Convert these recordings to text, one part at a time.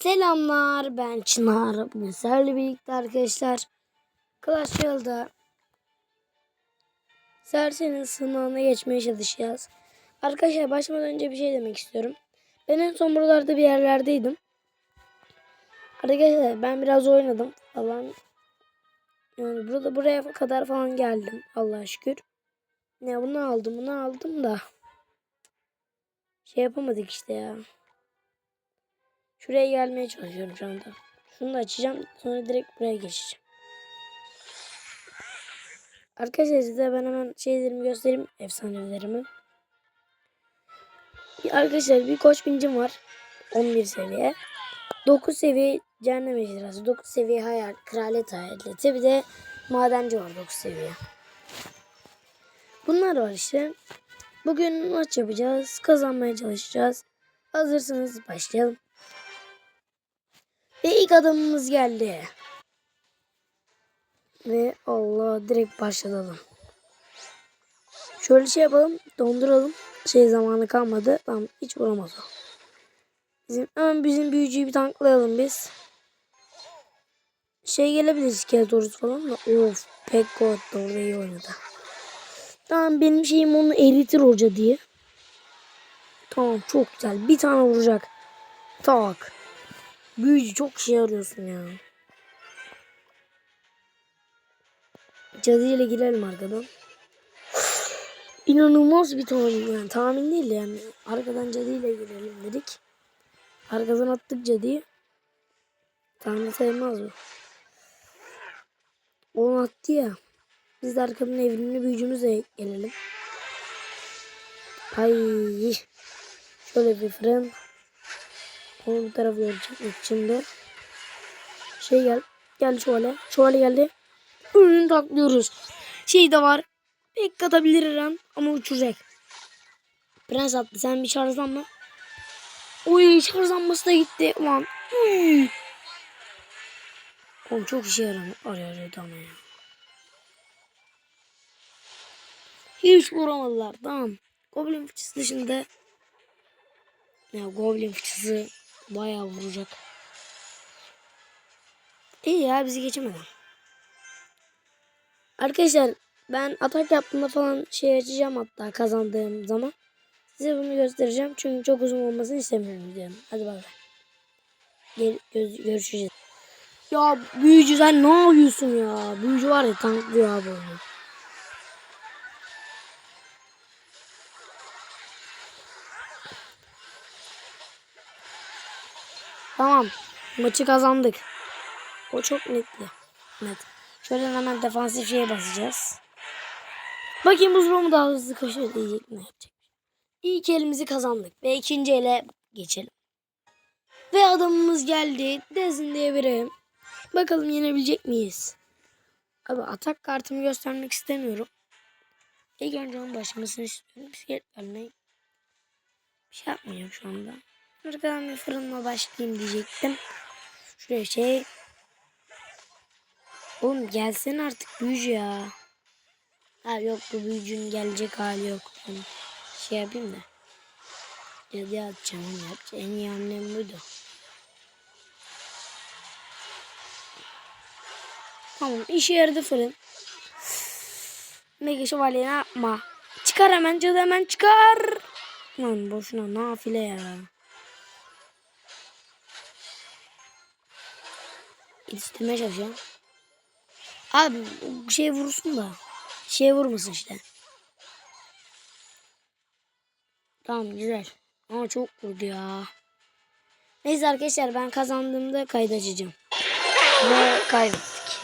Selamlar ben Çınar. Sizlerle birlikte arkadaşlar Clash Royale'da Sersen'in sınavına geçmeye çalışacağız. Arkadaşlar başlamadan önce bir şey demek istiyorum. Ben en son buralarda bir yerlerdeydim. Arkadaşlar ben biraz oynadım falan. Yani burada buraya kadar falan geldim Allah'a şükür. Ne bunu aldım bunu aldım da. Şey yapamadık işte ya. Şuraya gelmeye çalışıyorum şu anda. Şunu da açacağım. Sonra direkt buraya geçeceğim. Arkadaşlar size ben hemen şeylerimi göstereyim. Efsanelerimi. Bir arkadaşlar bir koç bincim var. 11 seviye. 9 seviye cehennem ejderhası. 9 seviye hayal. Kraliyet hayaleti. Bir de madenci var 9 seviye. Bunlar var işte. Bugün maç yapacağız. Kazanmaya çalışacağız. Hazırsanız başlayalım. Ve ilk adamımız geldi. Ve Allah direkt başlayalım. Şöyle şey yapalım. Donduralım. Şey zamanı kalmadı. Tamam hiç vuramaz o. Bizim, hemen bizim büyücüyü bir tanklayalım biz. Şey gelebilir iskeletorusu falan da. Of Pekko da orada iyi oynadı. Tamam benim şeyim onu eritir hoca diye. Tamam çok güzel. Bir tane vuracak. Tak. Büyücü çok şey arıyorsun ya. Cadı ile girelim arkadan. İnanılmaz bir tahmin yani tahmin değil de yani arkadan cadı ile girelim dedik. Arkadan attık cadıyı. Tahmin sayılmaz bu. Onu attı ya. Biz de arkadan evrimli büyücümüze gelelim. Ay. Şöyle bir fren. Onu bu tarafa için de şey gel. Gel şöyle. Şöyle geldi. Ürünü taklıyoruz. Şey de var. Pek katabilir ama uçuracak. Prens attı. Sen bir şarjlanma. Oy şarjlanması da gitti. Ulan. Uy. Oğlum çok işe yarar. Arıyordu ama ya. Hiç vuramadılar. Tamam. Goblin fıçısı dışında ya Goblin fıçısı bayağı vuracak. İyi ya bizi geçemedi. Arkadaşlar ben atak yaptığımda falan şey açacağım hatta kazandığım zaman. Size bunu göstereceğim. Çünkü çok uzun olmasını istemiyorum diyorum. Hadi bay. Gel, göz, görüşeceğiz. Ya büyücü sen ne yapıyorsun ya? Büyücü var ya tanklıyor abi onu. Tamam. Maçı kazandık. O çok netli. Net. Şöyle hemen defansif şeye basacağız. Bakayım buzluğumu daha hızlı koşuyor diyecek mi yapacak. İlk elimizi kazandık ve ikinci ele geçelim. Ve adamımız geldi. Dezin diye biri. Bakalım yenebilecek miyiz? Abi atak kartımı göstermek istemiyorum. İlk önce onun başlamasını istiyorum. Bisiklet vermeyi. Bir şey yapmayacağım şu anda. Arkadan bir fırınla başlayayım diyecektim. Şuraya şey. Oğlum gelsin artık büyücü ya. Ha yok bu büyücünün gelecek hali yok. Ben şey yapayım da. Cadıya atacağım yapacağım. En iyi hamlem buydu. Tamam işe yaradı fırın. Mega şövalye yapma. Çıkar hemen cadı hemen çıkar. Lan boşuna nafile ya. Yetiştirmeye çalışacağım. Abi şey vursun da. Şey vurmasın işte. Tamam güzel. Ama çok vurdu ya. Neyse arkadaşlar ben kazandığımda kayıt açacağım. Ve kaybettik.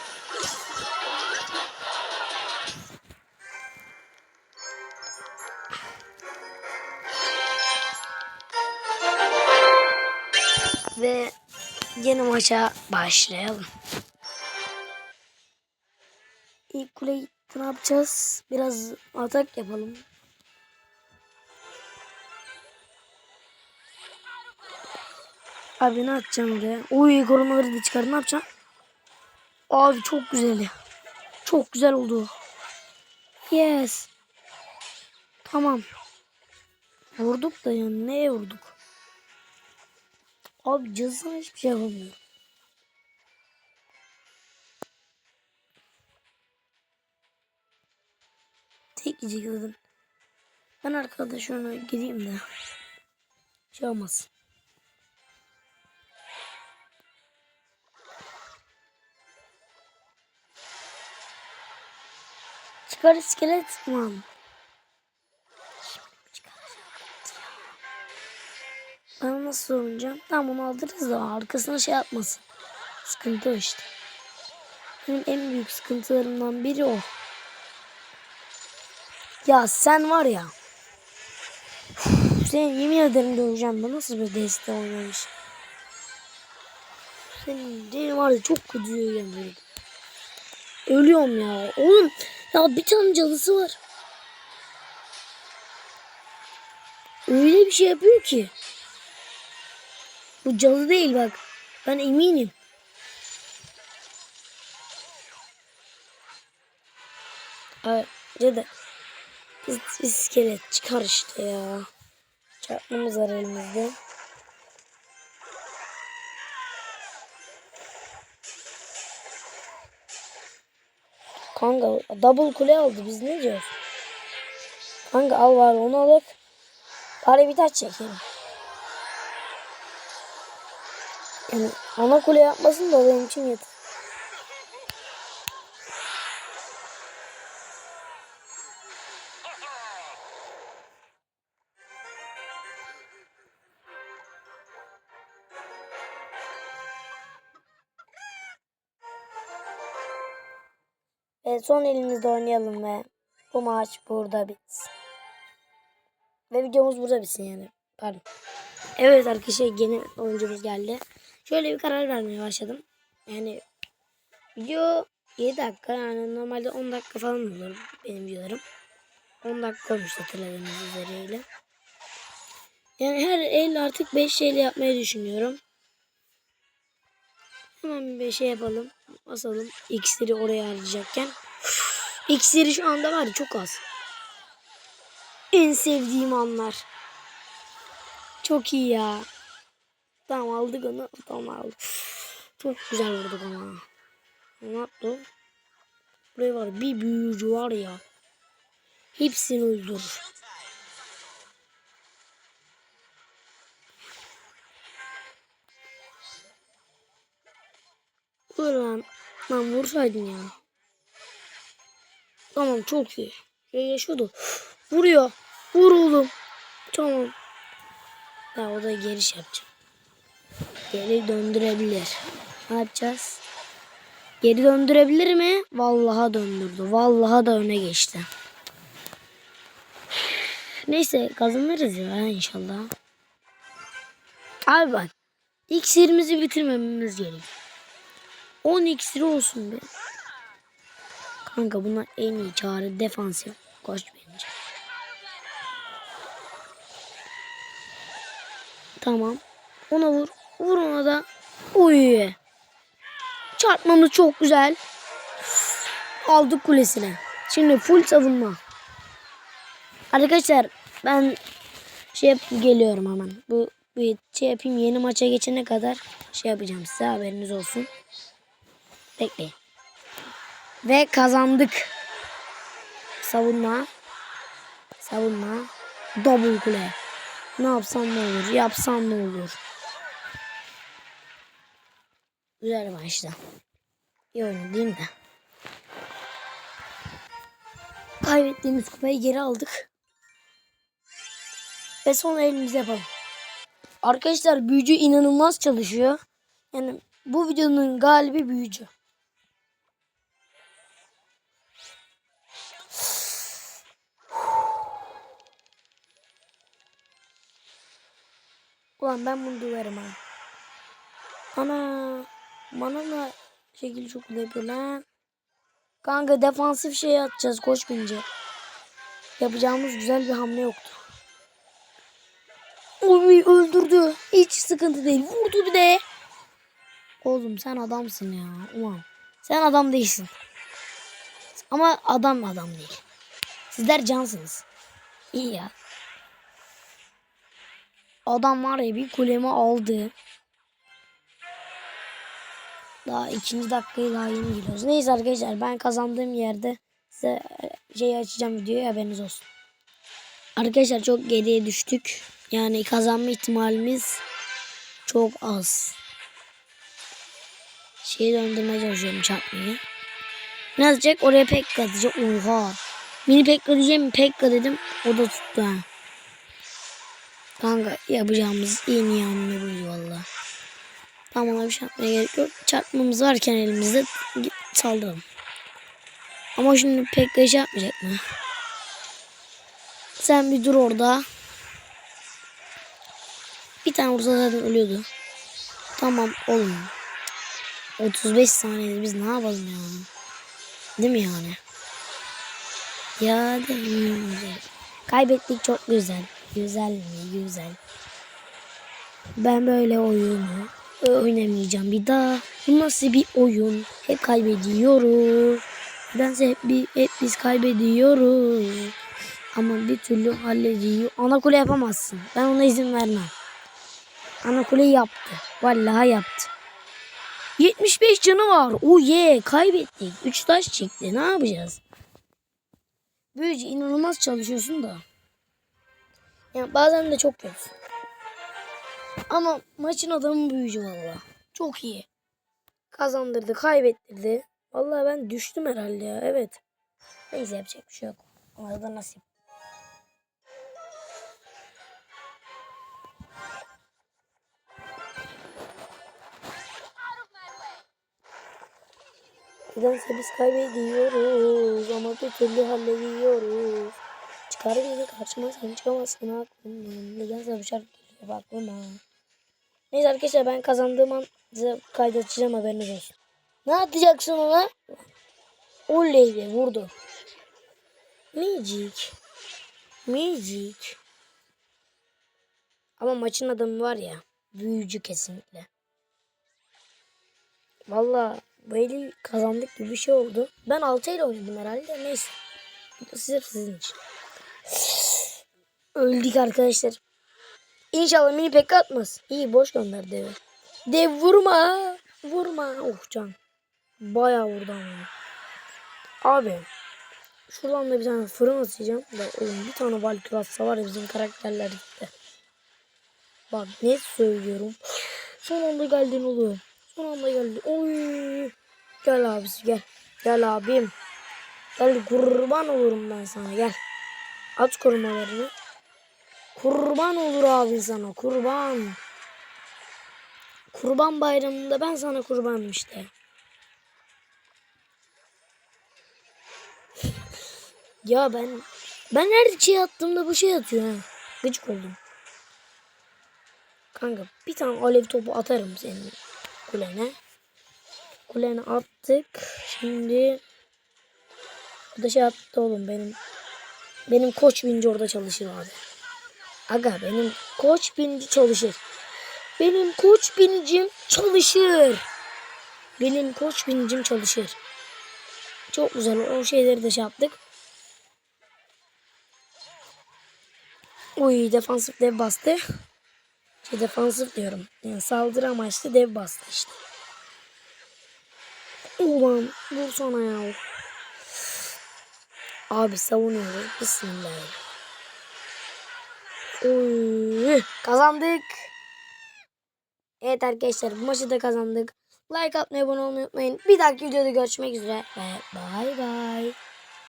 Ve yeni maça başlayalım. İlk kuleyi ne yapacağız? Biraz atak yapalım. Abi ne yapacağım oraya? Uy korumaları da çıkar. Ne yapacağım? Abi çok güzel. Çok güzel oldu. Yes. Tamam. Vurduk da ya. Neye vurduk? Abi cazına hiçbir şey yapamıyorum. Tek yiyecek zaten. Ben arkada şuna gireyim de. Şey olmaz. Çıkar iskelet man. Nasıl oynayacağım? Tamam onu aldırırız da arkasına şey yapmasın. Sıkıntı o işte. Benim en büyük sıkıntılarımdan biri o. Ya sen var ya. Senin yemin ederim döveceğim. Bu nasıl bir deste oynamış. Senin değil var ya çok kötü böyle. Ölüyorum ya. Oğlum ya bir tane cadısı var. Öyle bir şey yapıyor ki. Bu cadı değil bak. Ben eminim. Ay. İs- İskelet çıkar işte ya. Çarpmamız var elimizde. Kanka double kule aldı biz ne diyoruz? Kanka al var onu alıp bari bir taç çekelim. Yani ana kule yapmasın da benim için yeter. Evet, son elimizde oynayalım ve bu maç burada bitsin. Ve videomuz burada bitsin yani. Pardon. Evet arkadaşlar yeni oyuncumuz geldi. Şöyle bir karar vermeye başladım. Yani video 7 dakika yani normalde 10 dakika falan olur benim videolarım. 10 dakika olmuş hatırladığınız üzere. Yani her el artık 5 şeyle yapmayı düşünüyorum. Hemen bir şey yapalım. Basalım. İksiri oraya harcayacakken. İksiri şu anda var çok az. En sevdiğim anlar. Çok iyi ya. Tamam aldık onu. Tamam aldık. Çok güzel vurduk ama. Ne yaptı? Buraya var bir büyücü var ya. Hepsini öldürür. Vur lan. Vursaydın ya. Tamam çok iyi. Şey yaşıyordu. Vuruyor. Vur oğlum. Tamam. Ya o da giriş yapacak. Geri döndürebilir. Ne yapacağız? Geri döndürebilir mi? Vallaha döndürdü. Vallaha da öne geçti. Neyse kazanırız ya inşallah. Abi bak. İksirimizi bitirmememiz gerek. 10 iksiri olsun be. Kanka buna en iyi çare defans yap. Koş bence. Tamam. Ona vur. Vur da. Uy. Çarpmamız çok güzel. Aldık kulesine. Şimdi full savunma. Arkadaşlar ben şey yap geliyorum hemen. Bu bir şey yapayım yeni maça geçene kadar şey yapacağım size haberiniz olsun. Bekleyin. Ve kazandık. Savunma. Savunma. Double kule. Ne yapsam ne olur? Yapsam ne olur? Güzel maçtı. İyi oynadım da. Kaybettiğimiz kupayı geri aldık. Ve son elimize yapalım. Arkadaşlar büyücü inanılmaz çalışıyor. Yani bu videonun galibi büyücü. Ulan ben bunu döverim ha. Ana. Bana da şekil çok yapıyor lan. Kanka defansif şey atacağız koş bince. Yapacağımız güzel bir hamle yoktu. Oy öldürdü. Hiç sıkıntı değil. Vurdu bir de. Oğlum sen adamsın ya. Ulan. Sen adam değilsin. Ama adam adam değil. Sizler cansınız. İyi ya. Adam var ya bir kulemi aldı. Daha ikinci dakikayı daha yeni giriyoruz. Neyse arkadaşlar ben kazandığım yerde size e, şeyi açacağım videoyu haberiniz olsun. Arkadaşlar çok geriye düştük. Yani kazanma ihtimalimiz çok az. Şeyi döndürmeye çalışıyorum çarpmayı. Ne yazacak? Oraya Pekka diyecek. Oha. Mini Pekka diyeceğim. Pekka dedim. O da tuttu ha. Kanka yapacağımız en iyi hamle buydu valla. Tamam ona bir şey yapmaya gerek yok. Çarpmamız varken elimizde saldıralım. Ama şimdi Pekka şey yapmayacak mı? Sen bir dur orada. Bir tane vursa zaten ölüyordu. Tamam oğlum. 35 saniyede biz ne yapalım ya? Değil mi yani? Ya değil mi? Kaybettik çok güzel. Güzel mi? Güzel. Ben böyle oyunu oynamayacağım bir daha. Bu nasıl bir oyun? Hep kaybediyoruz. Nedense hep, hep biz kaybediyoruz. Ama bir türlü hallediyor. Ana kule yapamazsın. Ben ona izin vermem. Ana kuleyi yaptı. Vallahi yaptı. 75 canı var. O ye kaybettik. 3 taş çekti. Ne yapacağız? Büyücü inanılmaz çalışıyorsun da. Yani bazen de çok kötü. Ama maçın adamı büyücü valla. Çok iyi. Kazandırdı, kaybettirdi. Vallahi ben düştüm herhalde ya. Evet. Neyse yapacak bir şey yok. Arada nasip. Nedense biz kaybediyoruz ama bir türlü hallediyoruz. Çıkar beni karşıma sen çıkamazsın aklımdan. Nedense bu şarkı geliyor aklıma. Neyse arkadaşlar ben kazandığım an size kaydedeceğim haberiniz olsun. Ne atacaksın ona? Oley be vurdu. Magic. Magic. Ama maçın adamı var ya. Büyücü kesinlikle. Valla bu eli kazandık gibi bir şey oldu. Ben 6 ile oynadım herhalde. Neyse. Sırf sizin için. Öldük arkadaşlar. İnşallah mini pek atmaz. İyi boş gönder devi. Dev vurma. Vurma. Oh can. Bayağı vurdu ama. Abi. Şuradan da bir tane fırın atacağım. Da oğlum bir tane atsa var ya bizim karakterler gitti. Bak ne söylüyorum. Son anda geldin oğlum. Son anda geldi. Oy. Gel abisi gel. Gel abim. Gel kurban olurum ben sana gel. At korumalarını. Kurban olur abi sana kurban. Kurban bayramında ben sana kurbanım işte. ya ben ben her şey attığımda bu şey atıyor ha. Gıcık oldum. Kanka bir tane alev topu atarım senin kulene. Kulene attık. Şimdi o da şey attı oğlum benim benim koç binci orada çalışır abi. Aga benim koç binci çalışır. Benim koç binicim çalışır. Benim koç binicim çalışır. Çok güzel o şeyleri de şey yaptık. Uy defansif dev bastı. Şey defansif diyorum. Yani saldırı amaçlı dev bastı işte. Ulan vursana ya. Abi savunuyoruz. Bismillah. Uy, kazandık. Evet arkadaşlar bu maçı da kazandık. Like atmayı abone olmayı unutmayın. Bir dahaki videoda görüşmek üzere. Ve bay bay.